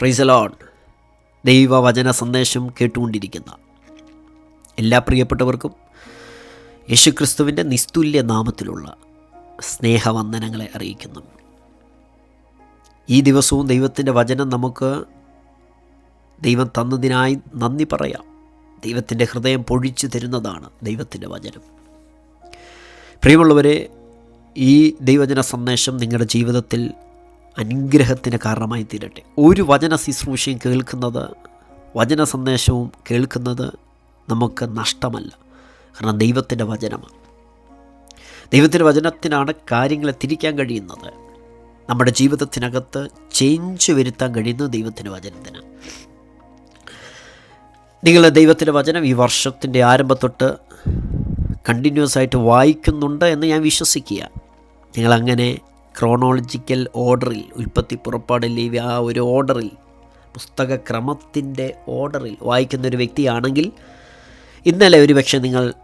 ഫ്രീസലോൺ ദൈവവചന സന്ദേശം കേട്ടുകൊണ്ടിരിക്കുന്ന എല്ലാ പ്രിയപ്പെട്ടവർക്കും യേശുക്രിസ്തുവിന്റെ നിസ്തുല്യ നാമത്തിലുള്ള സ്നേഹവന്ദനങ്ങളെ അറിയിക്കുന്നു. ഈ ദിവസവും ദൈവത്തിന്റെ വചനം നമുക്ക് ദൈവം തന്നതിനായി നന്ദി പറയാം. ദൈവത്തിന്റെ ഹൃദയം പൊഴിച്ചു തരുന്നതാണ് ദൈവത്തിന്റെ വചനം. പ്രിയമുള്ളവരെ ഈ ദൈവജന സന്ദേശം നിങ്ങളുടെ ജീവിതത്തിൽ അനുഗ്രഹത്തിന് കാരണമായി തീരട്ടെ ഒരു വചന ശുശ്രൂഷയും കേൾക്കുന്നത് വചന സന്ദേശവും കേൾക്കുന്നത് നമുക്ക് നഷ്ടമല്ല. കാരണം ദൈവത്തിന്റെ വചനമാണ്. ദൈവത്തിന്റെ വചനത്തിനാണ് കാര്യങ്ങളെ തിരിക്കാൻ കഴിയുന്നത്. നമ്മുടെ ജീവിതത്തിനകത്ത് ചേഞ്ച് വരുത്താൻ കഴിയുന്നത് ദൈവത്തിന്റെ വചനത്തിന് നിങ്ങൾ ദൈവത്തിന്റെ വചനം ഈ വർഷത്തിന്റെ ആരംഭത്തൊട്ട് കണ്ടിന്യൂസ് ആയിട്ട് വായിക്കുന്നുണ്ട് എന്ന് ഞാൻ വിശ്വസിക്കുക. നിങ്ങളങ്ങനെ ക്രോണോളജിക്കൽ ഓർഡറിൽ ഉൽപ്പത്തി പുറപ്പാട് ലേവി ആ ഒരു ഓർഡറിൽ പുസ്തക ക്രമത്തിന്റെ ഓർഡറിൽ വായിക്കുന്ന ഒരു വ്യക്തിയാണെങ്കിൽ ഇന്നലെ ഒരു പക്ഷേ നിങ്ങൾ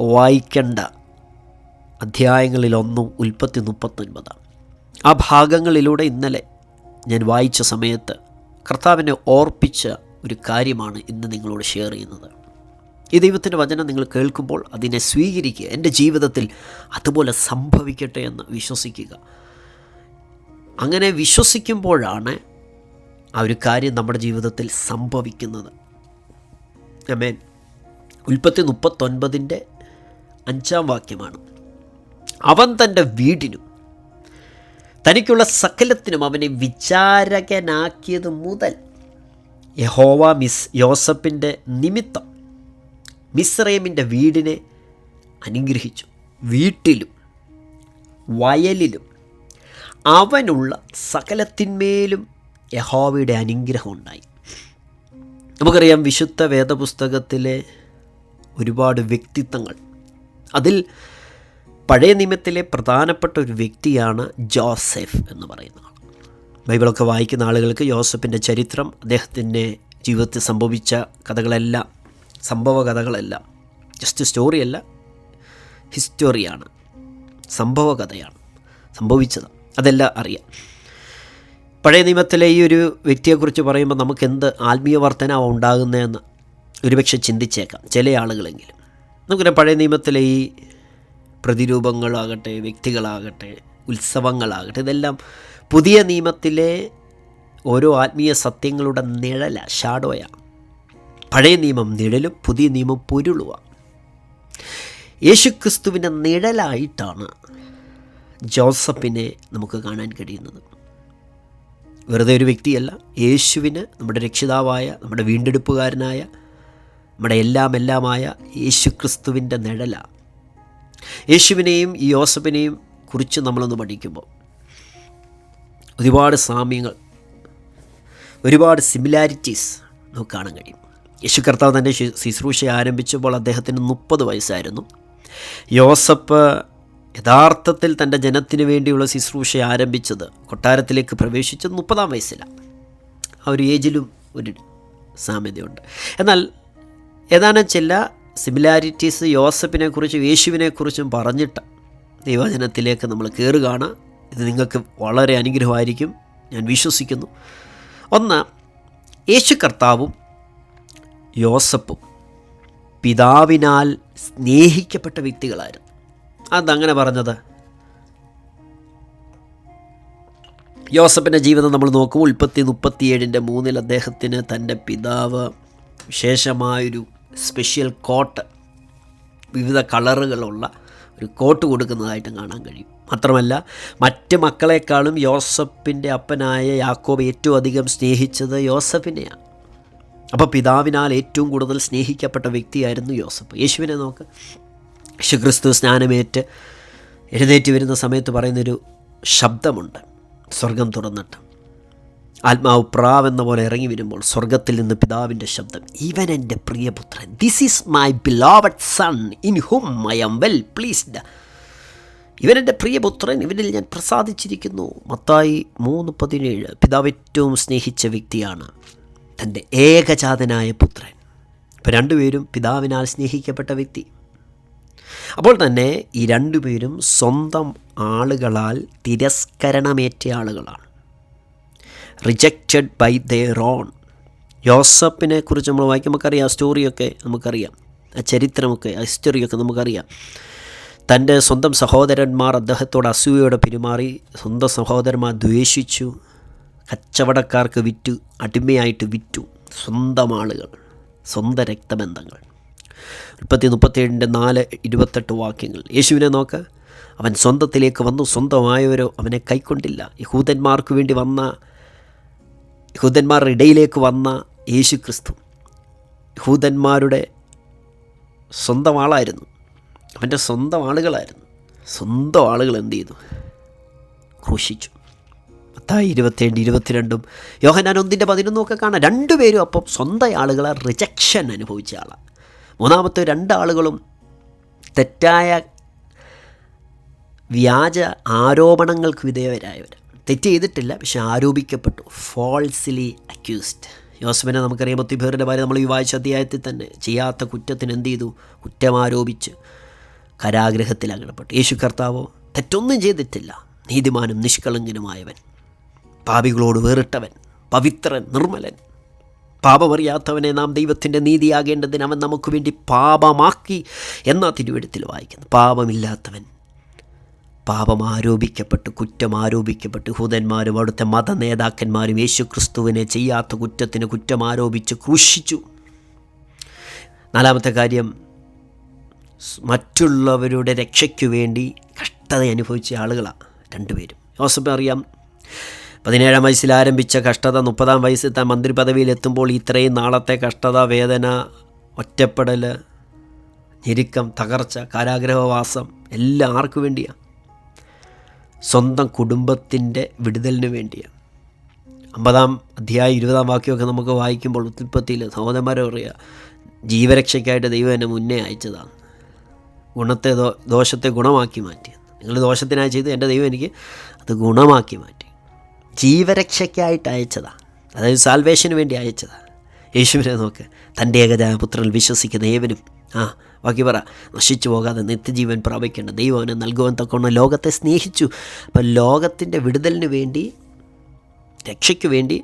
വായിക്കേണ്ട അധ്യായങ്ങളിലൊന്നും ഉൽപ്പത്തി മുപ്പത്തൊൻപതാണ് ആ ഭാഗങ്ങളിലൂടെ ഇന്നലെ ഞാൻ വായിച്ച സമയത്ത് കർത്താവിനെ ഓർപ്പിച്ച ഒരു കാര്യമാണ് ഇന്ന് നിങ്ങളോട് ഷെയർ ചെയ്യുന്നത്. ഈ ദൈവത്തിന്റെ വചനം നിങ്ങൾ കേൾക്കുമ്പോൾ അതിനെ സ്വീകരിക്കുക എന്റെ ജീവിതത്തിൽ അതുപോലെ സംഭവിക്കട്ടെ എന്ന് വിശ്വസിക്കുക. അങ്ങനെ വിശ്വസിക്കുമ്പോഴാണ് ആ ഒരു കാര്യം നമ്മുടെ ജീവിതത്തിൽ സംഭവിക്കുന്നത്. അമേൻ ഉൽപ്പത്തി മുപ്പത്തൊൻപതിന്റെ അഞ്ചാം വാക്യമാണ്. അവൻ തന്റെ വീടിനും തനിക്കുള്ള സകലത്തിനും അവനെ വിചാരകനാക്കിയത് മുതൽ യഹോവ മിസ് യോസഫിന്റെ നിമിത്തം മിസ്രൈമിന്റെ വീടിനെ അനുഗ്രഹിച്ചു. വീട്ടിലും വയലിലും അവനുള്ള സകലത്തിന്മേലും യഹോവയുടെ അനുഗ്രഹം ഉണ്ടായി. നമുക്കറിയാം വിശുദ്ധ വേദപുസ്തകത്തിലെ ഒരുപാട് വ്യക്തിത്വങ്ങൾ. അതിൽ പഴയ നിയമത്തിലെ പ്രധാനപ്പെട്ട ഒരു വ്യക്തിയാണ് ജോസഫ് എന്ന് പറയുന്ന ആൾ. ബൈബിളൊക്കെ വായിക്കുന്ന ആളുകൾക്ക് ജോസഫിന്റെ ചരിത്രം അദ്ദേഹത്തിന്റെ ജീവിതത്തിൽ സംഭവിച്ച കഥകളെല്ലാം സംഭവ കഥകളെല്ലാം ജസ്റ്റ് സ്റ്റോറിയല്ല ഹിസ്റ്റോറിയാണ് സംഭവ കഥയാണ് സംഭവിച്ചത്. അതെല്ലാം അറിയാം. പഴയ നിയമത്തിലെ ഈ ഒരു വ്യക്തിയെക്കുറിച്ച് പറയുമ്പോൾ നമുക്ക് എന്ത് ആത്മീയ വർധനമാണ് ഉണ്ടാകുന്നതെന്ന് ഒരുപക്ഷെ ചിന്തിച്ചേക്കാം ചില ആളുകളെങ്കിലും. നമുക്കറിയാം പഴയ നിയമത്തിലെ ഈ പ്രതിരൂപങ്ങളാകട്ടെ വ്യക്തികളാകട്ടെ ഉത്സവങ്ങളാകട്ടെ ഇതെല്ലാം പുതിയ നിയമത്തിലെ ഓരോ ആത്മീയ സത്യങ്ങളുടെ നിഴല ഷാഡോയാണ് പഴയ നിയമം നിഴലും പുതിയ നിയമം പൊരുളുവാണ് യേശുക്രിസ്തുവിന്റെ നിഴലായിട്ടാണ് ജോസഫിനെ നമുക്ക് കാണാൻ കഴിയുന്നത്. വെറുതെ ഒരു വ്യക്തിയല്ല യേശുവിന് നമ്മുടെ രക്ഷിതാവായ നമ്മുടെ വീണ്ടെടുപ്പുകാരനായ നമ്മുടെ എല്ലാം എല്ലാമായ യേശുക്രിസ്തുവിന്റെ നിഴലാണ് യേശുവിനെയും ഈ യോസഫിനെയും കുറിച്ച് നമ്മളൊന്ന് പഠിക്കുമ്പോൾ ഒരുപാട് സാമ്യങ്ങൾ ഒരുപാട് സിമിലാരിറ്റീസ് നമുക്ക് കാണാൻ കഴിയും. യേശു കർത്താവ് തന്റെ ശുശ്രൂഷ ആരംഭിച്ചപ്പോൾ അദ്ദേഹത്തിന് മുപ്പത് വയസ്സായിരുന്നു. യോസഫ് യഥാർത്ഥത്തിൽ തന്റെ ജനത്തിന് വേണ്ടിയുള്ള ശുശ്രൂഷ ആരംഭിച്ചത് കൊട്ടാരത്തിലേക്ക് പ്രവേശിച്ചത് മുപ്പതാം വയസ്സിലാണ്. ആ ഒരു ഏജിലും ഒരു സാമ്യതയുണ്ട്. എന്നാൽ ഏതാനും ചില സിമിലാരിറ്റീസ് യോസഫിനെ കുറിച്ചും യേശുവിനെ കുറിച്ചും പറഞ്ഞിട്ട് ദൈവജനത്തിലേക്ക് നമ്മൾ കയറുകയാണ് ഇത് നിങ്ങൾക്ക് വളരെ അനുഗ്രഹമായിരിക്കും. ഞാൻ വിശ്വസിക്കുന്നു. ഒന്ന് യേശു കർത്താവും യോസഫും പിതാവിനാൽ സ്നേഹിക്കപ്പെട്ട വ്യക്തികളായിരുന്നു. അതങ്ങനെ പറഞ്ഞത്? യോസഫിന്റെ ജീവിതം നമ്മൾ നോക്കും ഉൽപ്പത്തി മുപ്പത്തിയേഴിന്റെ മൂന്നിൽ അദ്ദേഹത്തിന് തന്റെ പിതാവ് വിശേഷമായൊരു സ്പെഷ്യൽ കോട്ട് വിവിധ കളറുകളുള്ള ഒരു കോട്ട് കൊടുക്കുന്നതായിട്ടും കാണാൻ കഴിയും. മാത്രമല്ല മറ്റ് മക്കളെക്കാളും യോസഫിന്റെ അപ്പനായ യാക്കോബ് ഏറ്റവും അധികം സ്നേഹിച്ചത് യോസഫിനെയാണ്. അപ്പോൾ പിതാവിനാൽ ഏറ്റവും കൂടുതൽ സ്നേഹിക്കപ്പെട്ട വ്യക്തിയായിരുന്നു യോസഫ്. യേശുവിനെ നോക്ക്. യേശുക്രിസ്തു സ്നാനമേറ്റ് എഴുന്നേറ്റ് വരുന്ന സമയത്ത് പറയുന്നൊരു ശബ്ദമുണ്ട്. സ്വർഗം തുറന്നിട്ട്. ആത്മാവ് പ്രാവെന്ന പോലെ ഇറങ്ങി വരുമ്പോൾ സ്വർഗത്തിൽ നിന്ന് പിതാവിന്റെ ശബ്ദം ഇവൻ എന്റെ പ്രിയപുത്രൻ. This is my beloved son in whom I am well pleased ഇവൻ എന്റെ പ്രിയപുത്രൻ. ഇവനിൽ ഞാൻ പ്രസാദിച്ചിരിക്കുന്നു. മത്തായി മൂന്ന് പതിനേഴ്. പിതാവ് ഏറ്റവും സ്നേഹിച്ച വ്യക്തിയാണ്. തന്റെ ഏകജാതനായ പുത്രൻ. ഇപ്പോൾ രണ്ടുപേരും പിതാവിനാൽ സ്നേഹിക്കപ്പെട്ട വ്യക്തി. അപ്പോൾ തന്നെ ഈ രണ്ടുപേരും സ്വന്തം ആളുകളാൽ തിരസ്കരണമേറ്റ ആളുകളാണ്. റിജക്റ്റഡ് ബൈ ദെയർ ഓൺ യോസപ്പിനെ കുറിച്ച് നമ്മൾ വായിക്കുമ്പോൾ നമുക്കറിയാം സ്റ്റോറിയൊക്കെ നമുക്കറിയാം. ആ ചരിത്രമൊക്കെ ആ ഹിസ്റ്ററിയൊക്കെ നമുക്കറിയാം. തന്റെ സ്വന്തം സഹോദരന്മാർ അദ്ദേഹത്തോട് അസൂയയോടെ പെരുമാറി സ്വന്തം സഹോദരന്മാർ ദ്വേഷിച്ചു. കച്ചവടക്കാർക്ക് വിറ്റ് അടിമയായിട്ട് വിറ്റു സ്വന്തം ആളുകൾ സ്വന്തം രക്തബന്ധങ്ങൾ. മുപ്പത്തി മുപ്പത്തേഴിന്റെ നാല് ഇരുപത്തെട്ട് വാക്യങ്ങൾ. യേശുവിനെ നോക്ക്. അവൻ സ്വന്തത്തിലേക്ക് വന്നു. സ്വന്തമായവരോ അവനെ കൈക്കൊണ്ടില്ല. യഹൂദന്മാർക്ക് വേണ്ടി വന്ന യഹൂദന്മാരുടെ ഇടയിലേക്ക് വന്ന യേശു ക്രിസ്തു യഹൂദന്മാരുടെ സ്വന്തം ആളായിരുന്നു. അവന്റെ സ്വന്തം ആളുകളായിരുന്നു. സ്വന്തം ആളുകൾ എന്ത് ചെയ്തു? ക്രൂശിച്ചു. പത്തായി ഇരുപത്തേഴ് ഇരുപത്തിരണ്ടും യോഹനാൻ ഒന്നിന്റെ പതിനൊന്നും ഒക്കെ കാണാം. രണ്ടുപേരും അപ്പം സ്വന്തം ആളുകളെ റിജക്ഷൻ അനുഭവിച്ച ആളാണ് മൂന്നാമത്തെ രണ്ടാളുകളും തെറ്റായ വ്യാജ ആരോപണങ്ങൾക്ക് വിധേയരായവർ തെറ്റ് ചെയ്തിട്ടില്ല പക്ഷെ ആരോപിക്കപ്പെട്ടു. ഫോൾസ്ലി അക്യൂസ്ഡ് യോസഫിനെ നമുക്കറിയാം ഒത്തിഭേറിന്റെ ഭാര്യ നമ്മൾ ഈ വായിച്ച അധ്യായത്തിൽ തന്നെ ചെയ്യാത്ത കുറ്റത്തിന് എന്ത് ചെയ്തു? കുറ്റമാരോപിച്ച് കരാഗ്രഹത്തിൽ അകലപ്പെട്ടു യേശു കർത്താവോ തെറ്റൊന്നും ചെയ്തിട്ടില്ല. നീതിമാനും നിഷ്കളങ്കനുമായവൻ. പാപികളോട് വേറിട്ടവൻ പവിത്രൻ നിർമ്മലൻ. പാപമറിയാത്തവനെ നാം ദൈവത്തിന്റെ നീതിയാകേണ്ടതിന് അവൻ നമുക്ക് വേണ്ടി പാപമാക്കി എന്ന തിരുവെടുത്തിൽ വായിക്കുന്നു പാപമില്ലാത്തവൻ പാപം ആരോപിക്കപ്പെട്ട് കുറ്റം ആരോപിക്കപ്പെട്ട് ഹൂതന്മാരും അവിടുത്തെ മത നേതാക്കന്മാരും യേശു ക്രിസ്തുവിനെ ചെയ്യാത്ത കുറ്റത്തിന് കുറ്റം ആരോപിച്ച് ക്രൂശിച്ചു. നാലാമത്തെ കാര്യം മറ്റുള്ളവരുടെ രക്ഷയ്ക്കു വേണ്ടി കഷ്ടത അനുഭവിച്ച ആളുകളാണ് രണ്ടുപേരും. യോസഫ് അറിയാം പതിനേഴാം വയസ്സിൽ ആരംഭിച്ച കഷ്ടത മുപ്പതാം വയസ്സിൽ താൻ മന്ത്രി പദവിയിലെത്തുമ്പോൾ ഇത്രയും നാളത്തെ കഷ്ടത വേദന ഒറ്റപ്പെടൽ ഞെരുക്കം തകർച്ച കാരാഗ്രഹവാസം എല്ലാം ആർക്കു വേണ്ടിയാണ് സ്വന്തം കുടുംബത്തിന്റെ വിടുതലിന് വേണ്ടിയാണ് അമ്പതാം അധ്യായം ഇരുപതാം വാക്യമൊക്കെ നമുക്ക് വായിക്കുമ്പോൾ ഉത്പത്തിയിൽ സഹോദരന്മാരെ പറയുക ജീവരക്ഷയ്ക്കായിട്ട് ദൈവം എന്നെ മുന്നേ അയച്ചതാണ് ഗുണത്തെ ദോഷത്തെ ഗുണമാക്കി മാറ്റി. നിങ്ങൾ ദോഷത്തിനായി ചെയ്ത് എന്റെ ദൈവം എനിക്ക് അത് ഗുണമാക്കി മാറ്റി. ജീവരക്ഷയ്ക്കായിട്ട് അയച്ചതാണ് അതായത് സാൽവേഷന് വേണ്ടി അയച്ചതാണ് യേശുവിനെ നോക്ക്. തന്റെ ഏകജായ പുത്രനിൽ വിശ്വസിക്കുന്ന ഏവനും ആ ബാക്കി പറ. നശിച്ചു പോകാതെ നിത്യജീവൻ പ്രാപിക്കേണ്ട ദൈവം അവനെ നൽകുവാൻ തക്കവണ്ണം ലോകത്തെ സ്നേഹിച്ചു. അപ്പം ലോകത്തിന്റെ വിടുതലിന് വേണ്ടി രക്ഷയ്ക്ക് വേണ്ടി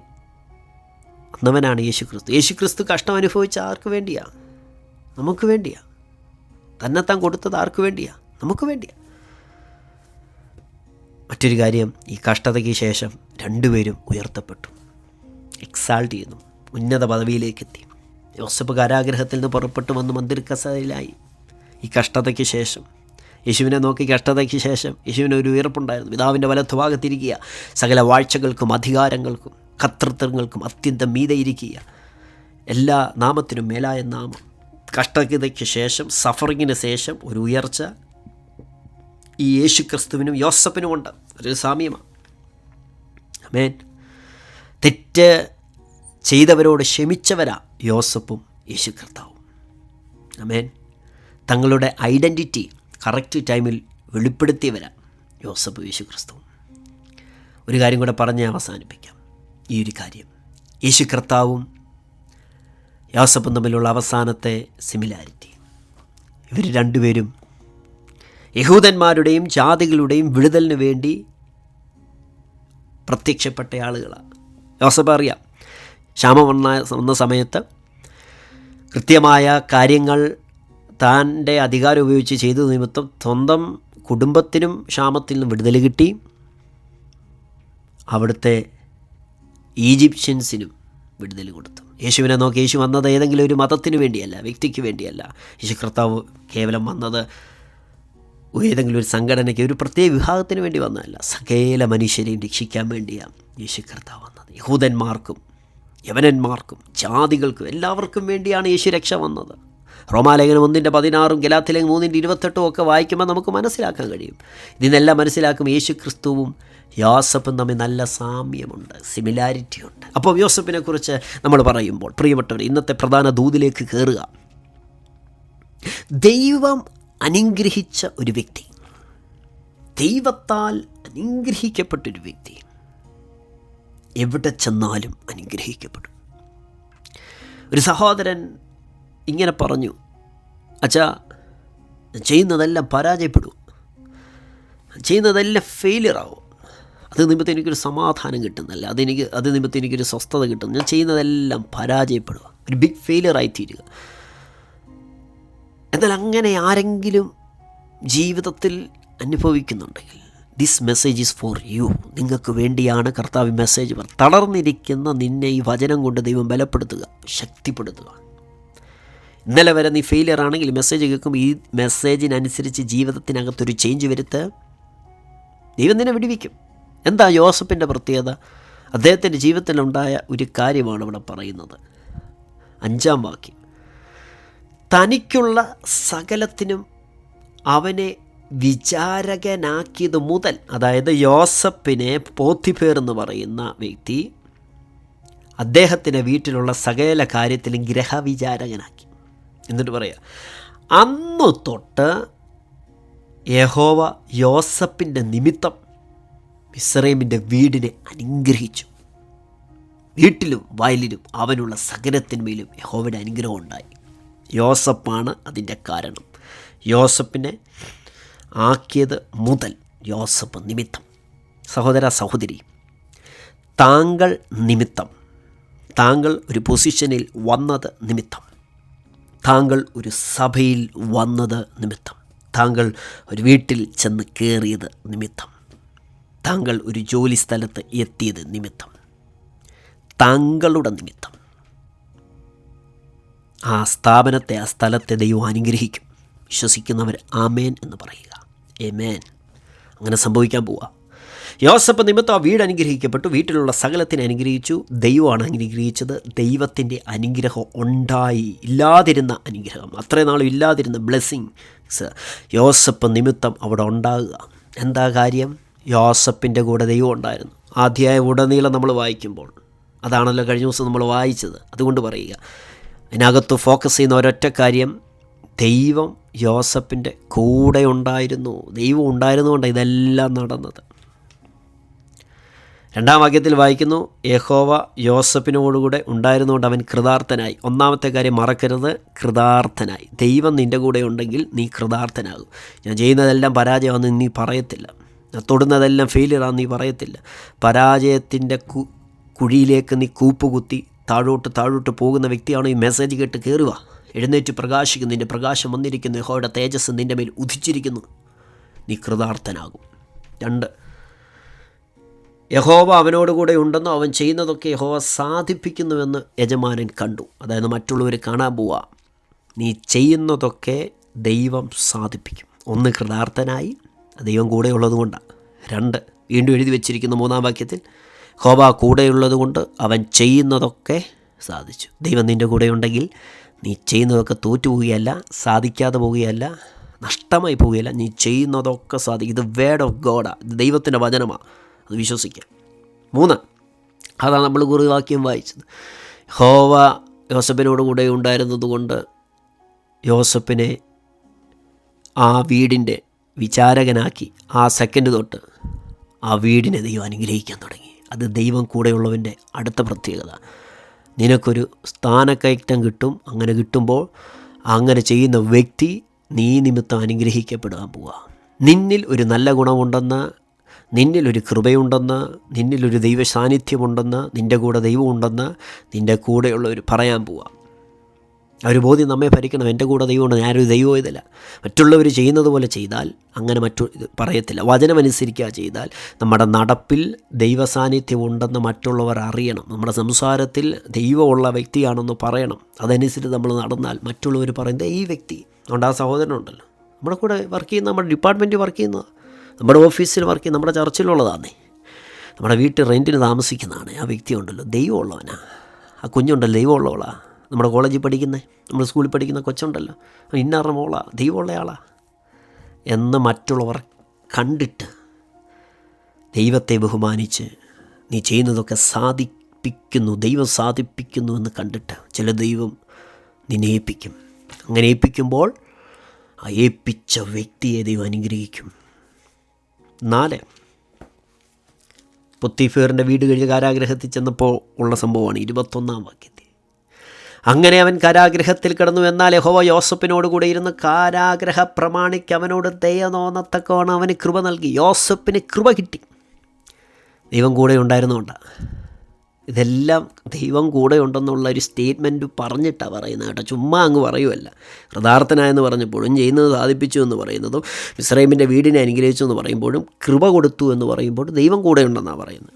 വന്നവനാണ് യേശു ക്രിസ്തു യേശു ക്രിസ്തു കഷ്ടം അനുഭവിച്ച ആർക്ക് വേണ്ടിയാ? നമുക്ക് വേണ്ടിയാ. തന്നെത്താൻ കൊടുത്തത് ആർക്ക് വേണ്ടിയാ? നമുക്ക് വേണ്ടിയാ. മറ്റൊരു കാര്യം ഈ കഷ്ടതയ്ക്ക് ശേഷം രണ്ടുപേരും ഉയർത്തപ്പെട്ടു. എക്സാൾട്ട് ചെയ്തു. ഉന്നത പദവിയിലേക്ക് എത്തി യോസഫ് കാരാഗ്രഹത്തിൽ നിന്ന് പുറപ്പെട്ടു വന്ന് മന്ദിരക്കസയിലായി ഈ കഷ്ടതയ്ക്ക് ശേഷം യേശുവിനെ നോക്കി കഷ്ടതയ്ക്ക് ശേഷം യേശുവിന് ഒരു ഉയർപ്പുണ്ടായിരുന്നു. പിതാവിന്റെ വലത്തുഭാഗത്തിരിക്കുക സകല വാഴ്ചകൾക്കും അധികാരങ്ങൾക്കും കർത്തൃത്വങ്ങൾക്കും അത്യന്തം മീതയിരിക്കുക. എല്ലാ നാമത്തിനും മേലായ നാമം. കഷ്ടതയ്ക്ക് ശേഷം സഫറിങ്ങിന് ശേഷം ഒരു ഉയർച്ച ഈ യേശു ക്രിസ്തുവിനും യോസഫിനും ഉണ്ട് ഒരു സാമ്യമാണ്. അമേൻ തെറ്റ് ചെയ്തവരോട് ക്ഷമിച്ചവരാ യോസഫും യേശു കർത്താവും അമേൻ തങ്ങളുടെ ഐഡന്റിറ്റി കറക്റ്റ് ടൈമിൽ വെളിപ്പെടുത്തിയവരാ യോസഫ് യേശു ക്രിസ്തുവും ഒരു കാര്യം കൂടെ പറഞ്ഞ് അവസാനിപ്പിക്കാം. ഈ ഒരു കാര്യം. യേശു കർത്താവും യോസഫും തമ്മിലുള്ള അവസാനത്തെ സിമിലാരിറ്റി ഇവർ രണ്ടുപേരും യഹൂദന്മാരുടെയും ജാതികളുടെയും വിടുതലിന് വേണ്ടി പ്രത്യക്ഷപ്പെട്ട ആളുകളാണ് യോസഫ് അറിയാം ക്ഷാമം വന്ന വന്ന സമയത്ത് കൃത്യമായ കാര്യങ്ങൾ താന്റെ അധികാരം ഉപയോഗിച്ച് ചെയ്ത നിമിത്തം സ്വന്തം കുടുംബത്തിനും ക്ഷാമത്തിൽ നിന്നും വിടുതൽ കിട്ടി. അവിടുത്തെ ഈജിപ്ഷ്യൻസിനും വിടുതൽ കൊടുത്തു. യേശുവിനെ നോക്കി യേശു വന്നത് ഏതെങ്കിലും ഒരു മതത്തിന് വേണ്ടിയല്ല വ്യക്തിക്ക് വേണ്ടിയല്ല. യേശു കർത്താവ് കേവലം വന്നത് ഏതെങ്കിലും ഒരു സംഘടനയ്ക്ക് ഒരു പ്രത്യേക വിഭാഗത്തിന് വേണ്ടി വന്നതല്ല സകല മനുഷ്യരെയും രക്ഷിക്കാൻ വേണ്ടിയാണ് യേശു കർത്താവ് വന്നത്. യഹൂദന്മാർക്കും യവനന്മാർക്കും ജാതികൾക്കും എല്ലാവർക്കും വേണ്ടിയാണ് യേശു രക്ഷ വന്നത്. റോമാലേഖനം ഒന്നിന്റെ പതിനാറും ഗലാത്തിലേഖനം മൂന്നിന്റെ ഇരുപത്തെട്ടും ഒക്കെ വായിക്കുമ്പോൾ നമുക്ക് മനസ്സിലാക്കാൻ കഴിയും. ഇതിനെല്ലാം മനസ്സിലാക്കും യേശു ക്രിസ്തുവും യോസഫും തമ്മിൽ നല്ല സാമ്യമുണ്ട് സിമിലാരിറ്റി ഉണ്ട്. അപ്പോൾ യോസഫിനെ കുറിച്ച് നമ്മൾ പറയുമ്പോൾ പ്രിയപ്പെട്ടവർ ഇന്നത്തെ പ്രധാന ദൂതിലേക്ക് കയറുക. ദൈവം അനുഗ്രഹിച്ച ഒരു വ്യക്തി. ദൈവത്താൽ അനുഗ്രഹിക്കപ്പെട്ടൊരു വ്യക്തി എവിടെ ചെന്നാലും അനുഗ്രഹിക്കപ്പെടും. ഒരു സഹോദരൻ ഇങ്ങനെ പറഞ്ഞു അച്ഛാ ചെയ്യുന്നതെല്ലാം പരാജയപ്പെടും. ചെയ്യുന്നതെല്ലാം ഫെയിലിയർ ആവും. അത് നിമിത്തം എനിക്കൊരു സമാധാനം കിട്ടുന്നില്ല അതെനിക്ക് അത് നിമിത്തം എനിക്കൊരു സ്വസ്ഥത കിട്ടുന്നു ഞാൻ ചെയ്യുന്നതെല്ലാം പരാജയപ്പെടുക. ഒരു ബിഗ് ഫെയിലിയറായി തീരുക എന്നാൽ അങ്ങനെ ആരെങ്കിലും ജീവിതത്തിൽ അനുഭവിക്കുന്നുണ്ടെങ്കിൽ this message is for you നിങ്ങൾക്ക് വേണ്ടിയാണ് കർത്താവ് മെസ്സേജ് തളർന്നിരിക്കുന്ന നിന്നെ ഈ വചനം കൊണ്ട് ദൈവം ബലപ്പെടുത്തുക ശക്തിപ്പെടുത്തുക. ഇന്നലെ വരെ നീ ഫെയിലിയർ ആണെങ്കിൽ മെസ്സേജ് കേൾക്കുമ്പോൾ ഈ മെസ്സേജിനനുസരിച്ച് ജീവിതത്തിനകത്തൊരു ചേഞ്ച് വരുത്ത് ദൈവം നിന്നെ വിടിവിക്കും. എന്താ ജോസഫിന്റെ പ്രത്യേകത? അദ്ദേഹത്തിന്റെ ജീവിതത്തിലുണ്ടായ ഒരു കാര്യമാണ് ഇവിടെ പറയുന്നത്. അഞ്ചാം വാക്യം. തനിക്കുള്ള സകലത്തിനും അവനെ വിചാരകനാക്കിയത് മുതൽ അതായത് യോസപ്പിനെ പോത്തിഫേർ എന്ന് പറയുന്ന വ്യക്തി അദ്ദേഹത്തിന്റെ വീട്ടിലുള്ള സകല കാര്യത്തിലും ഗ്രഹവിചാരകനാക്കി. എന്നിട്ട് പറയാം അന്നു തൊട്ട് യഹോവ യോസപ്പിന്റെ നിമിത്തം മിസ്രൈമിന്റെ വീടിനെ അനുഗ്രഹിച്ചു. വീട്ടിലും വയലിലും അവനുള്ള സകലത്തിന്മേലും യഹോവയുടെ അനുഗ്രഹം ഉണ്ടായി. യോസപ്പാണ് അതിന്റെ കാരണം. യോസപ്പിനെ ആക്കിയത് മുതൽ യോസപ്പ് നിമിത്തം. സഹോദര സഹോദരി താങ്കൾ നിമിത്തം താങ്കൾ ഒരു പൊസിഷനിൽ വന്നത് നിമിത്തം. താങ്കൾ ഒരു സഭയിൽ വന്നത് നിമിത്തം. താങ്കൾ ഒരു വീട്ടിൽ ചെന്ന് കയറിയത് നിമിത്തം. താങ്കൾ ഒരു ജോലി സ്ഥലത്ത് എത്തിയത് നിമിത്തം. താങ്കളുടെ നിമിത്തം. ആ സ്ഥാപനത്തെ ആ സ്ഥലത്തെ ദൈവം അനുഗ്രഹിക്കും. വിശ്വസിക്കുന്നവർ ആമേൻ എന്ന് പറയുക. എമേൻ അങ്ങനെ സംഭവിക്കാൻ പോവുക യോസഫ് നിമിത്തം ആ വീട് അനുഗ്രഹിക്കപ്പെട്ടു. വീട്ടിലുള്ള സകലത്തിനെ അനുഗ്രഹിച്ചു. ദൈവമാണ് അനുഗ്രഹിച്ചത്. ദൈവത്തിന്റെ അനുഗ്രഹം ഉണ്ടായി. ഇല്ലാതിരുന്ന അനുഗ്രഹം. അത്രയും നാളും ഇല്ലാതിരുന്ന ബ്ലെസ്സിങ്സ് യോസഫ് നിമിത്തം അവിടെ ഉണ്ടാകുക. എന്താ കാര്യം? യോസപ്പിന്റെ കൂടെ ദൈവം ഉണ്ടായിരുന്നു. ആദ്യമായ ഉടനീളം നമ്മൾ വായിക്കുമ്പോൾ. അതാണല്ലോ കഴിഞ്ഞ ദിവസം നമ്മൾ വായിച്ചത്. അതുകൊണ്ട് പറയുക. അതിനകത്ത് ഫോക്കസ് ചെയ്യുന്ന ഒരൊറ്റ കാര്യം ദൈവം യോസപ്പിന്റെ കൂടെ ഉണ്ടായിരുന്നു. ദൈവം ഉണ്ടായിരുന്നുകൊണ്ടാണ് ഇതെല്ലാം നടന്നത്. രണ്ടാം വാക്യത്തിൽ വായിക്കുന്നു യഹോവ യോസഫിനോടുകൂടെ ഉണ്ടായിരുന്നുകൊണ്ട് അവൻ കൃതാർത്ഥനായി. ഒന്നാമത്തെ കാര്യം മറക്കരുത് കൃതാർത്ഥനായി. ദൈവം നിന്റെ കൂടെ ഉണ്ടെങ്കിൽ നീ കൃതാർത്ഥനാകും. ഞാൻ ചെയ്യുന്നതെല്ലാം പരാജയമാണെന്ന് നീ പറയത്തില്ല. ഞാൻ തൊടുന്നതെല്ലാം ഫെയിലിയറാണെന്ന് നീ പറയത്തില്ല. പരാജയത്തിന്റെ കുഴിയിലേക്ക് നീ കൂപ്പുകുത്തി താഴോട്ട് താഴോട്ട് പോകുന്ന വ്യക്തിയാണ് ഈ മെസ്സേജ് കേട്ട് കയറുക എഴുന്നേറ്റ് പ്രകാശിക്കുന്നു നിന്റെ പ്രകാശം വന്നിരിക്കുന്നു യഹോയുടെ തേജസ് നിന്റെ മേൽ ഉദിച്ചിരിക്കുന്നു. നീ കൃതാർത്ഥനാകും. രണ്ട് യഹോവ അവനോടുകൂടെ ഉണ്ടെന്നോ അവൻ ചെയ്യുന്നതൊക്കെ യഹോവ സാധിപ്പിക്കുന്നുവെന്ന് യജമാനൻ കണ്ടു. അതായത് മറ്റുള്ളവർ കാണാൻ പോവുക നീ ചെയ്യുന്നതൊക്കെ ദൈവം സാധിപ്പിക്കും. ഒന്ന് കൃതാർത്ഥനായി ദൈവം കൂടെയുള്ളത് കൊണ്ടാണ് രണ്ട് വീണ്ടും എഴുതി വച്ചിരിക്കുന്ന മൂന്നാം വാക്യത്തിൽ ഹോബ കൂടെയുള്ളതുകൊണ്ട് അവൻ ചെയ്യുന്നതൊക്കെ സാധിച്ചു. ദൈവം നിന്റെ കൂടെയുണ്ടെങ്കിൽ നീ ചെയ്യുന്നതൊക്കെ തോറ്റു പോവുകയല്ല സാധിക്കാതെ പോവുകയല്ല നഷ്ടമായി പോവുകയല്ല നീ ചെയ്യുന്നതൊക്കെ സാധിക്കും. ഇത് വേഡ് ഓഫ് ഗോഡാണ് ഇത് ദൈവത്തിന്റെ വചനമാണ് അത് വിശ്വസിക്കാം. മൂന്ന് അതാണ് നമ്മൾ കുറിവാക്യം വായിച്ചത്. ഹോവ യോസഫിനോട് കൂടെ ഉണ്ടായിരുന്നതുകൊണ്ട് യോസഫിനെ ആ വീടിന്റെ വിചാരകനാക്കി ആ സെക്കൻഡ് തൊട്ട് ആ വീടിനെ ദൈവം അനുഗ്രഹിക്കാൻ തുടങ്ങി. അത് ദൈവം കൂടെയുള്ളവന്റെ അടുത്ത പ്രത്യേകത. നിനക്കൊരു സ്ഥാനക്കയറ്റം കിട്ടും. അങ്ങനെ കിട്ടുമ്പോൾ അങ്ങനെ ചെയ്യുന്ന വ്യക്തി നീ നിമിത്തം അനുഗ്രഹിക്കപ്പെടാൻ പോവുക. നിന്നിൽ ഒരു നല്ല ഗുണമുണ്ടെന്ന് നിന്നിലൊരു കൃപയുണ്ടെന്ന് നിന്നിലൊരു ദൈവ സാന്നിധ്യമുണ്ടെന്ന് നിന്റെ കൂടെ ദൈവമുണ്ടെന്ന് നിന്റെ കൂടെയുള്ളവർ പറയാൻ പോവാം ഒരു ബോധ്യം നമ്മെ ഭരിക്കണം. എന്റെ കൂടെ ദൈവമുണ്ട്. ഞാനൊരു ദൈവം ഇതല്ല. മറ്റുള്ളവർ ചെയ്യുന്നത് പോലെ ചെയ്താൽ അങ്ങനെ മറ്റു പറയത്തില്ല. വചനമനുസരിക്കുക ചെയ്താൽ നമ്മുടെ നടപ്പിൽ ദൈവ സാന്നിധ്യം ഉണ്ടെന്ന് മറ്റുള്ളവർ അറിയണം. നമ്മുടെ സംസാരത്തിൽ ദൈവമുള്ള വ്യക്തിയാണെന്ന് പറയണം. അതനുസരിച്ച് നമ്മൾ നടന്നാൽ മറ്റുള്ളവർ പറയുന്നത് ഈ വ്യക്തി. അതുകൊണ്ട് ആ സഹോദരനുണ്ടല്ലോ. നമ്മുടെ കൂടെ വർക്ക് ചെയ്യുന്ന നമ്മുടെ ഡിപ്പാർട്ട്മെന്റ് വർക്ക് ചെയ്യുന്നത് നമ്മുടെ ഓഫീസിൽ വർക്ക് ചെയ്യുന്ന നമ്മുടെ ചർച്ചിലുള്ളതാണേ നമ്മുടെ വീട്ടിൽ റെന്റിന് താമസിക്കുന്നതാണ്. ആ വ്യക്തി ഉണ്ടല്ലോ. ദൈവമുള്ളവനാ. ആ കുഞ്ഞുണ്ടല്ലോ. ദൈവമുള്ളവളാ. നമ്മുടെ കോളേജിൽ പഠിക്കുന്ന നമ്മുടെ സ്കൂളിൽ പഠിക്കുന്ന കൊച്ചുണ്ടല്ലോ. ഇന്നാറ മോളാ ദൈവമുള്ള എന്ന് മറ്റുള്ളവർ കണ്ടിട്ട് ദൈവത്തെ ബഹുമാനിച്ച് നീ ചെയ്യുന്നതൊക്കെ സാധിപ്പിക്കുന്നു ദൈവം സാധിപ്പിക്കുന്നു എന്ന് കണ്ടിട്ട് ചില ദൈവം നിന്നെ ഏൽപ്പിക്കും. അങ്ങനെ ഏൽപ്പിക്കുമ്പോൾ ആ ഏൽപ്പിച്ച വ്യക്തിയെ ദൈവം അനുഗ്രഹിക്കും. നാല് പൊത്തിഫേറിന്റെ വീട് കഴിഞ്ഞ് കാരാഗ്രഹത്തിൽ ചെന്നപ്പോൾ ഉള്ള സംഭവമാണ്. ഇരുപത്തൊന്നാം വാക്യത്തിൽ. അങ്ങനെ അവൻ കാരാഗ്രഹത്തിൽ കിടന്നു. എന്നാൽ യഹോവ യോസഫിനോട് കൂടെ ഇരുന്ന് കാരാഗ്രഹ പ്രമാണിക്ക് അവനോട് ദയ തോന്നത്തക്കവണ് അവന് കൃപ നൽകി. യോസഫിന് കൃപ കിട്ടി. ദൈവം കൂടെ ഉണ്ടായിരുന്നുകൊണ്ട്. ഇതെല്ലാം ദൈവം കൂടെ ഉണ്ടെന്നുള്ള ഒരു സ്റ്റേറ്റ്മെന്റ് പറഞ്ഞിട്ടാണ് പറയുന്നത് കേട്ടോ. ചുമ്മാ അങ്ങ് പറയുമല്ല കൃതാർത്ഥനായെന്ന് പറഞ്ഞപ്പോഴും ചെയ്യുന്നത് സാധിപ്പിച്ചു എന്ന് പറയുന്നതും ഇസ്രൈമിന്റെ വീടിനെ അനുഗ്രഹിച്ചു എന്ന് പറയുമ്പോഴും കൃപ കൊടുത്തു എന്ന് പറയുമ്പോഴും ദൈവം കൂടെ ഉണ്ടെന്നാണ് പറയുന്നത്.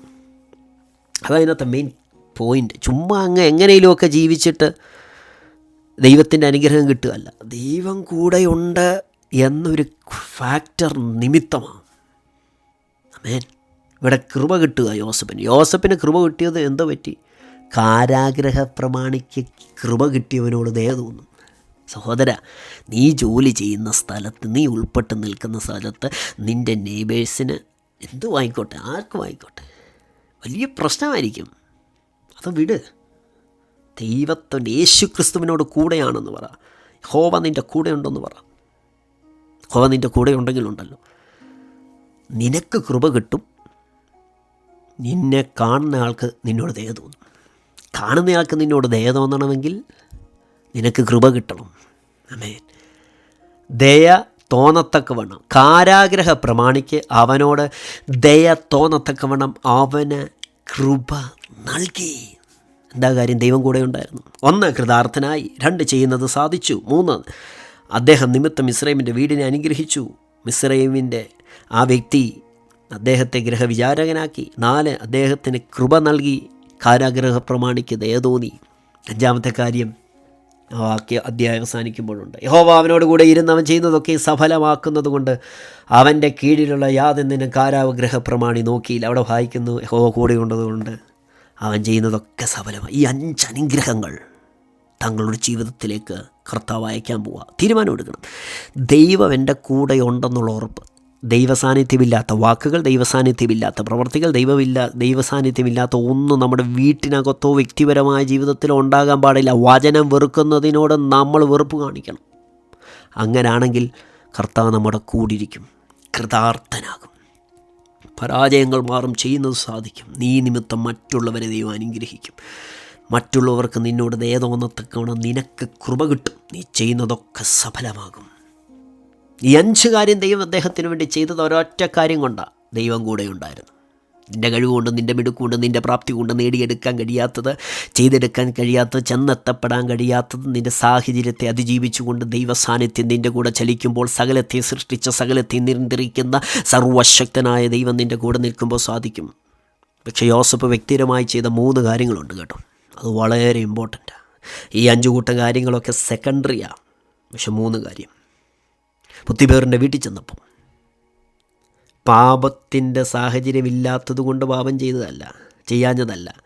അതതിനകത്തെ മെയിൻ പോയിന്റ് ചുമ്മാ അങ്ങ് എങ്ങനെയെങ്കിലുമൊക്കെ ജീവിച്ചിട്ട് ദൈവത്തിന്റെ അനുഗ്രഹം കിട്ടുകയല്ല. ദൈവം കൂടെയുണ്ട് എന്നൊരു ഫാക്ടർ നിമിത്തമാണ്. അമേൻ ഇവിടെ കൃപ കിട്ടുക യോസഫിന്. യോസഫിന് കൃപ കിട്ടിയത് എന്തോ പറ്റി? കാരാഗ്രഹ പ്രമാണിക്ക് കൃപ കിട്ടിയവനോട് ദയ തോന്നും. സഹോദര നീ ജോലി ചെയ്യുന്ന സ്ഥലത്ത് നീ ഉൾപ്പെട്ട് നിൽക്കുന്ന സ്ഥലത്ത് നിന്റെ നെയ്ബേഴ്സിന് എന്തു ആയിക്കോട്ടെ ആർക്കും ആയിക്കോട്ടെ വലിയ പ്രശ്നമായിരിക്കും. അത് വിട്. ദൈവത്തിന്റെ യേശു ക്രിസ്തുവിനോട് കൂടെയാണെന്ന് പറ. ഹോവ നിന്റെ കൂടെയുണ്ടെന്ന് പറ. ഹോവ നിന്റെ കൂടെ ഉണ്ടെങ്കിലുണ്ടല്ലോ നിനക്ക് കൃപ കിട്ടും. നിന്നെ കാണുന്ന ആൾക്ക് നിന്നോട് ദയ തോന്നും. കാണുന്നയാൾക്ക് നിന്നോട് ദയ തോന്നണമെങ്കിൽ നിനക്ക് കൃപ കിട്ടണം. അമേൻ ദയ തോന്നത്തക്കവണ്ണം. കാരാഗ്രഹ പ്രമാണിക്ക് അവനോട് ദയ തോന്നത്തക്കവണ്ണം അവന് കൃപ നൽകി. എന്താ കാര്യം? ദൈവം കൂടെ ഉണ്ടായിരുന്നു. ഒന്ന് കൃതാർത്ഥനായി. രണ്ട് ചെയ്യുന്നത് സാധിച്ചു. മൂന്ന് അദ്ദേഹം നിമിത്തം മിസ്രൈമിന്റെ വീടിനെ അനുഗ്രഹിച്ചു. മിസ്രൈമിന്റെ ആ വ്യക്തി അദ്ദേഹത്തെ ഗ്രഹവിചാരകനാക്കി നാല് അദ്ദേഹത്തിന് കൃപ നൽകി. കാരാഗ്രഹ പ്രമാണിക്ക് ദയ അഞ്ചാമത്തെ കാര്യം വാക്യ അധ്യായം അവസാനിക്കുമ്പോഴുണ്ട്. യഹോവ അവനോട് കൂടെ ഇരുന്ന് അവൻ ചെയ്യുന്നതൊക്കെ സഫലമാക്കുന്നത് കൊണ്ട് അവന്റെ കീഴിലുള്ള യാതെന്തിനും കാരാവഗ്രഹ പ്രമാണി നോക്കിയില്ല. അവിടെ വായിക്കുന്നു യഹോവ കൂടെ കൊണ്ടതുകൊണ്ട് അവൻ ചെയ്യുന്നതൊക്കെ സഫലമായി ഈ അഞ്ച് അനുഗ്രഹങ്ങൾ തങ്ങളുടെ ജീവിതത്തിലേക്ക് കർത്താവ് അയക്കാൻ പോവുക തീരുമാനമെടുക്കണം ദൈവം എന്റെ കൂടെ ഉണ്ടെന്നുള്ള ഉറപ്പ്. ദൈവസാന്നിധ്യമില്ലാത്ത വാക്കുകൾ ദൈവസാന്നിധ്യമില്ലാത്ത പ്രവർത്തികൾ ദൈവമില്ല ദൈവസാന്നിധ്യമില്ലാത്ത ഒന്നും നമ്മുടെ വീട്ടിനകത്തോ വ്യക്തിപരമായ ജീവിതത്തിലോ ഉണ്ടാകാൻ പാടില്ല. വചനം വെറുക്കുന്നതിനോട് നമ്മൾ വെറുപ്പ് കാണിക്കണം. അങ്ങനാണെങ്കിൽ കർത്താവ് നമ്മുടെ കൂടിയിരിക്കും കൃതാർത്ഥനാകും. പരാജയങ്ങൾ മാറും ചെയ്യുന്നത് സാധിക്കും. നീ നിമിത്തം മറ്റുള്ളവരെ ദൈവം അനുഗ്രഹിക്കും. മറ്റുള്ളവർക്ക് നിന്നോട് ദയ തോന്നത്തക്കവണ്ണം നിനക്ക് കൃപ കിട്ടും. നീ ചെയ്യുന്നതൊക്കെ സഫലമാകും. ഈ അഞ്ച് കാര്യം ദൈവം അദ്ദേഹത്തിന് വേണ്ടി ചെയ്തത് ഒരൊറ്റ കാര്യം കൊണ്ടാണ് ദൈവം കൂടെ ഉണ്ടായിരുന്നു നിന്റെ കഴിവുകൊണ്ട് നിന്റെ മിടുക്കുകൊണ്ട് നിന്റെ പ്രാപ്തി കൊണ്ട് നേടിയെടുക്കാൻ കഴിയാത്തത് ചെയ്തെടുക്കാൻ കഴിയാത്തത് ചെന്നെത്തപ്പെടാൻ കഴിയാത്തത് നിന്റെ സാഹചര്യത്തെ അതിജീവിച്ചുകൊണ്ട് ദൈവ സാന്നിധ്യം നിന്റെ കൂടെ ചലിക്കുമ്പോൾ സകലത്തെ സൃഷ്ടിച്ച സകലത്തെ നിയന്ത്രിക്കുന്ന സർവശക്തനായ ദൈവം നിന്റെ കൂടെ നിൽക്കുമ്പോൾ സാധിക്കും. പക്ഷേ യോസഫ് വ്യക്തിപരമായി ചെയ്ത മൂന്ന് കാര്യങ്ങളുണ്ട് കേട്ടോ. അത് വളരെ ഇമ്പോർട്ടന്റ് ഈ അഞ്ചു കൂട്ടം കാര്യങ്ങളൊക്കെ സെക്കൻഡറിയാണ് പക്ഷെ മൂന്ന് കാര്യം. പുത്തിപേറിന്റെ വീട്ടിൽ ചെന്നപ്പോൾ പാപത്തിന്റെ സാഹചര്യമില്ലാത്തത് കൊണ്ട് പാപം ചെയ്തതല്ല ചെയ്യാഞ്ഞതല്ല.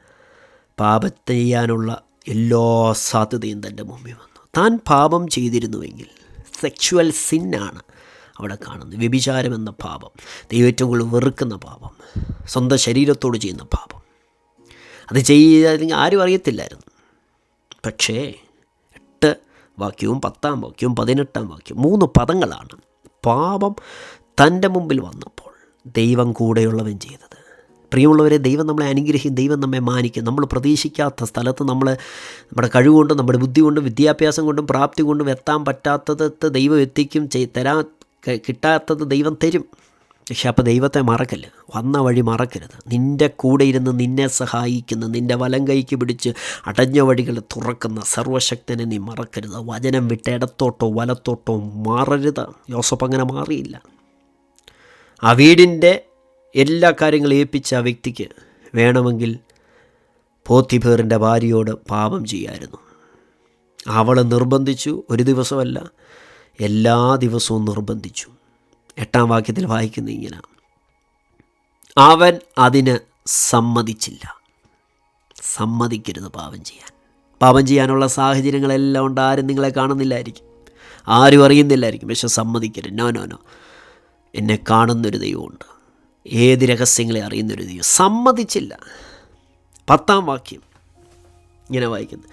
പാപം ചെയ്യാനുള്ള എല്ലാ സാധ്യതയും തന്റെ മുമ്പിൽ വന്നു. താൻ പാപം ചെയ്തിരുന്നുവെങ്കിൽ സെക്ഷുവൽ സിന്നാണ് അവിടെ കാണുന്നത്. വ്യഭിചാരം എന്ന പാപം ദൈവഏറ്റവും കൂടുതൽ വെറുക്കുന്ന പാപം സ്വന്തം ശരീരത്തോട് ചെയ്യുന്ന പാപം. അത് ചെയ്യാതെങ്കിൽ ആരും അറിയത്തില്ലായിരുന്നു. പക്ഷേ എട്ട് വാക്യവും പത്താം വാക്യവും പതിനെട്ടാം വാക്യവും മൂന്ന് പദങ്ങളാണ്. പാപം തന്റെ മുമ്പിൽ വന്നപ്പോൾ ദൈവം കൂടെയുള്ളവൻ ചെയ്തത്. പ്രിയമുള്ളവരെ ദൈവം നമ്മളെ അനുഗ്രഹിക്കും ദൈവം നമ്മെ മാനിക്കും. നമ്മൾ പ്രതീക്ഷിക്കാത്ത സ്ഥലത്ത് നമ്മൾ നമ്മുടെ കഴിവുകൊണ്ടും നമ്മുടെ ബുദ്ധി കൊണ്ടും വിദ്യാഭ്യാസം കൊണ്ടും പ്രാപ്തി കൊണ്ടും എത്താൻ പറ്റാത്തത് ദൈവം എത്തിക്കും തരാൻ കിട്ടാത്തത് ദൈവം തരും. പക്ഷെ അപ്പോൾ ദൈവത്തെ മറക്കല്ല. വന്ന വഴി മറക്കരുത്. നിന്റെ കൂടെ ഇരുന്ന് നിന്നെ സഹായിക്കുന്ന നിന്റെ വലം കൈക്ക് പിടിച്ച് അടഞ്ഞ വഴികൾ തുറക്കുന്ന സർവശക്തനെ നീ മറക്കരുത്. വചനം വിട്ട ഇടത്തോട്ടോ വലത്തോട്ടോ മാറരുത്. യോസഫ് അങ്ങനെ മാറിയില്ല. ആ വീടിന്റെ എല്ലാ കാര്യങ്ങളും ഏൽപ്പിച്ച ആ വ്യക്തിക്ക് വേണമെങ്കിൽ പോത്തിഫേറിന്റെ ഭാര്യയോട് പാപം ചെയ്യായിരുന്നു. അവൾ നിർബന്ധിച്ചു. ഒരു ദിവസമല്ല എല്ലാ ദിവസവും നിർബന്ധിച്ചു. എട്ടാം വാക്യത്തിൽ വായിക്കുന്ന ഇങ്ങനെ. അവൻ അതിന് സമ്മതിച്ചില്ല. സമ്മതിക്കരുത് പാപം ചെയ്യാൻ. പാപം ചെയ്യാനുള്ള സാഹചര്യങ്ങളെല്ലാം ഉണ്ട് ആരും നിങ്ങളെ കാണുന്നില്ലായിരിക്കും. ആരും അറിയുന്നില്ലായിരിക്കും. പക്ഷെ സമ്മതിക്കരുത്. നോ നോ നോ എന്നെ കാണുന്നൊരു ദൈവമുണ്ട്. ഏത് രഹസ്യങ്ങളെ അറിയുന്നൊരു ദൈവം. സമ്മതിച്ചില്ല. പത്താം വാക്യം ഇങ്ങനെ വായിക്കുന്നു.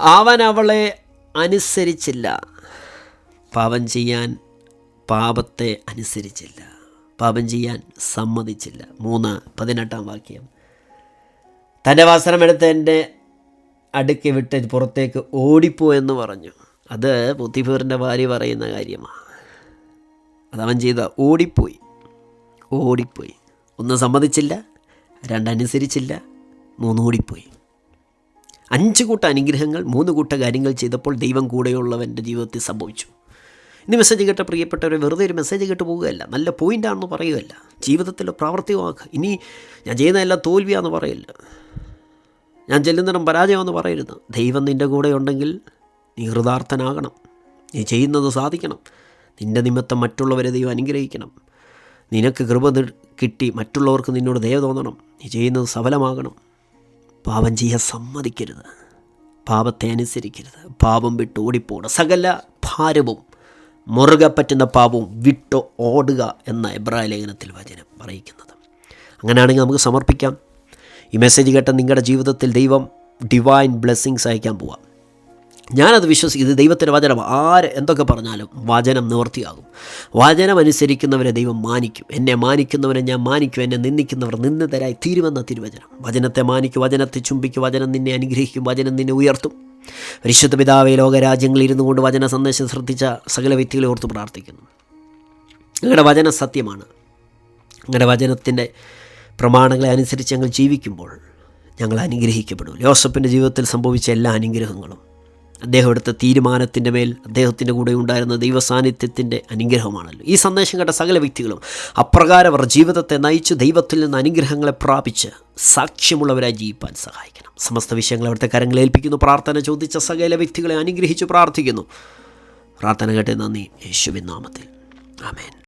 അവൻ അവളെ അനുസരിച്ചില്ല. പാപം ചെയ്യാൻ പാപത്തെ അനുസരിച്ചില്ല. പാപം ചെയ്യാൻ സമ്മതിച്ചില്ല. മൂന്ന് പതിനെട്ടാം വാക്യം. തന്റെ വസ്ത്രമെടുത്ത് എന്റെ അടുക്കി വിട്ട് പുറത്തേക്ക് ഓടിപ്പോ എന്ന് പറഞ്ഞു. അത് ബുദ്ധിഫൂറിന്റെ ഭാര്യ പറയുന്ന കാര്യമാണ്. അതവൻ ചെയ്ത ഓടിപ്പോയി. ഓടിപ്പോയി. ഒന്ന് സമ്മതിച്ചില്ല രണ്ടനുസരിച്ചില്ല മൂന്ന് ഓടിപ്പോയി. അഞ്ച് കൂട്ട അനുഗ്രഹങ്ങൾ മൂന്ന് കൂട്ട കാര്യങ്ങൾ ചെയ്തപ്പോൾ ദൈവം കൂടെയുള്ളവന്റെ ജീവിതത്തിൽ സംഭവിച്ചു. ഇനി മെസ്സേജ് കേട്ട പ്രിയപ്പെട്ടവരെ വെറുതെ ഒരു മെസ്സേജ് കേട്ട് പോവുകയല്ല. നല്ല പോയിന്റാണെന്ന് പറയുകയല്ല. ജീവിതത്തിൽ പ്രാവർത്തികമാക്കുക. ഇനി ഞാൻ ചെയ്യുന്നതെല്ലാം തോൽവിയാന്ന് പറയില്ല. ഞാൻ ചെല്ലുന്നിടം പരാജയമെന്ന് പറയരുത്. ദൈവം നിന്റെ കൂടെ ഉണ്ടെങ്കിൽ നീ ഹൃദാർത്ഥനാകണം നീ ചെയ്യുന്നത് സാധിക്കണം. നിന്റെ നിമിത്തം മറ്റുള്ളവരെ ദൈവം അനുഗ്രഹിക്കണം. നിനക്ക് കൃപ കിട്ടി മറ്റുള്ളവർക്ക് നിന്നോട് ദയ തോന്നണം. നീ ചെയ്യുന്നത് സഫലമാകണം. പാപം ചെയ്യാൻ സമ്മതിക്കരുത്. പാപത്തെ അനുസരിക്കരുത്. പാപം വിട്ട് ഓടിപ്പോണം സകല ഭാരവും മുറുകെ പറ്റുന്ന പാപവും വിട്ട് ഓടുക എന്ന എബ്രായ ലേഖനത്തിൽ വചനം പറയിക്കുന്നത് അങ്ങനെയാണെങ്കിൽ നമുക്ക് സമർപ്പിക്കാം. ഈ മെസ്സേജ് കേട്ട നിങ്ങളുടെ ജീവിതത്തിൽ ദൈവം ഡിവൈൻ ബ്ലെസ്സിങ്സ് അയക്കാൻ പോവാം. ഞാനത് വിശ്വസിക്കും ഇത് ദൈവത്തിന്റെ വചനം ആര് എന്തൊക്കെ പറഞ്ഞാലും വചനം നിവർത്തിയാകും വചനം അനുസരിക്കുന്നവരെ ദൈവം മാനിക്കും. എന്നെ മാനിക്കുന്നവരെ ഞാൻ മാനിക്കും. എന്നെ നിന്ദിക്കുന്നവർ നിന്ദിതരായി തീരുമെന്ന തിരുവചനം. വചനത്തെ മാനിക്കും വചനത്തെ ചുംബിക്കും വചനം നിന്നെ അനുഗ്രഹിക്കും വചനം നിന്നെ ഉയർത്തും. പരിശുദ്ധ പിതാവെ ലോകരാജ്യങ്ങളിൽ ഇരുന്നു കൊണ്ട് വചന സന്ദേശം ശ്രദ്ധിച്ച സകല വ്യക്തികളെ ഓർത്ത് പ്രാർത്ഥിക്കുന്നു. നിങ്ങളുടെ വചന സത്യമാണ്. നിങ്ങളുടെ വചനത്തിന്റെ പ്രമാണങ്ങളെ അനുസരിച്ച് ഞങ്ങൾ ജീവിക്കുമ്പോൾ ഞങ്ങൾ അനുഗ്രഹിക്കപ്പെടും. യോസഫിന്റെ ജീവിതത്തിൽ സംഭവിച്ച എല്ലാ അനുഗ്രഹങ്ങളും അദ്ദേഹം എടുത്ത തീരുമാനത്തിന്റെ മേൽ അദ്ദേഹത്തിന്റെ കൂടെ ഉണ്ടായിരുന്ന ദൈവസാന്നിധ്യത്തിന്റെ അനുഗ്രഹമാണല്ലോ. ഈ സന്ദേശം കേട്ട സകല വ്യക്തികളും അപ്രകാരം അവർ ജീവിതത്തെ നയിച്ച് ദൈവത്തിൽ നിന്ന് അനുഗ്രഹങ്ങളെ പ്രാപിച്ച് സാക്ഷ്യമുള്ളവരായി ജീവിപ്പാൻ സഹായിക്കണം. സമസ്ത വിഷയങ്ങൾ അവിടുത്തെ കരങ്ങൾ ഏൽപ്പിക്കുന്നു. പ്രാർത്ഥന ചോദിച്ച സകല വ്യക്തികളെ അനുഗ്രഹിച്ച് പ്രാർത്ഥിക്കുന്നു. പ്രാർത്ഥന കേട്ടേ നന്ദി. യേശുവിൻ നാമത്തിൽ. ആമേൻ.